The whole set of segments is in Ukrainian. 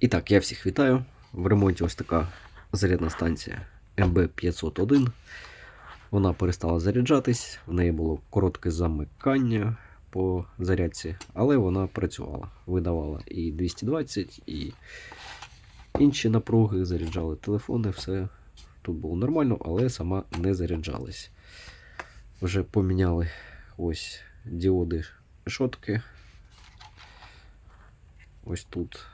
І так, я всіх вітаю. В ремонті ось така зарядна станція MB501. Вона перестала заряджатись, в неї було коротке замикання по зарядці, але вона працювала. Видавала і 220, і інші напруги, заряджали телефони, все тут було нормально, але сама не заряджалась. Вже поміняли ось діоди шотки. Ось тут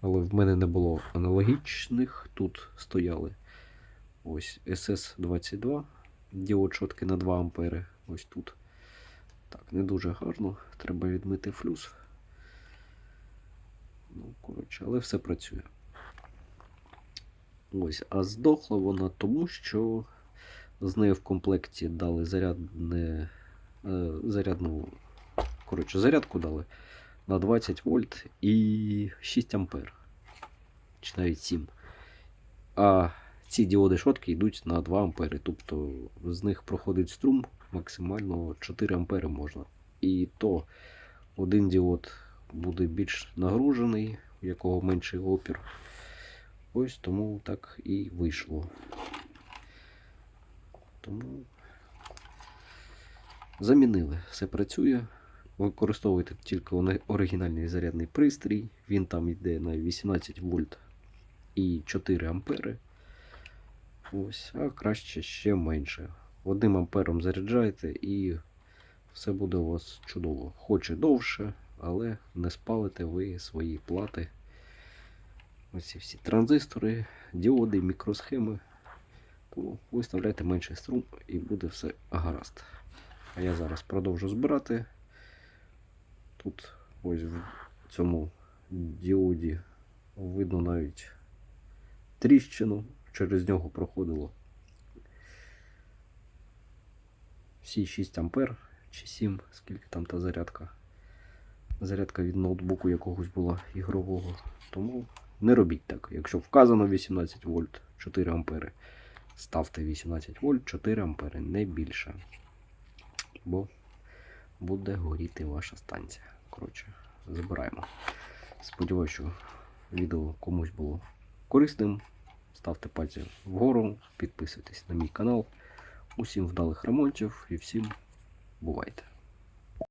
але в мене не було аналогічних. Тут стояли ось SS22 діод на 2 ампери. Ось тут. Так, не дуже гарно. Треба відмити флюс. Ну, коротше, але все працює. Ось, а здохла вона тому, що з нею в комплекті дали зарядне, е, зарядну. Коротше, зарядку дали на 20 вольт і 6 ампер. Чи навіть 7. А ці діоди шотки йдуть на 2 ампери. Тобто з них проходить струм максимально 4 ампери можна. І то один діод буде більш нагружений, у якого менший опір. Ось тому так і вийшло. Тому замінили, все працює. Використовуйте тільки оригінальний зарядний пристрій. Він там йде на 18 вольт і 4 ампери. Ось, а краще ще менше. Одним ампером заряджайте і все буде у вас чудово. Хоч і довше, але не спалите ви свої плати. Ось всі транзистори, діоди, мікросхеми. Тому виставляйте менший струм і буде все гаразд. А я зараз продовжу збирати. Тут ось в цьому діоді видно навіть тріщину, через нього проходило всі 6 ампер чи 7, скільки там та зарядка. Зарядка від ноутбуку якогось була ігрового. Тому не робіть так. Якщо вказано 18 вольт 4 ампери, ставте 18 вольт 4 ампери, не більше. Бо буде горіти ваша станція. Коротше, забираємо. Сподіваюся, що відео комусь було корисним. Ставте пальці вгору, підписуйтесь на мій канал. Усім вдалих ремонтів і всім бувайте!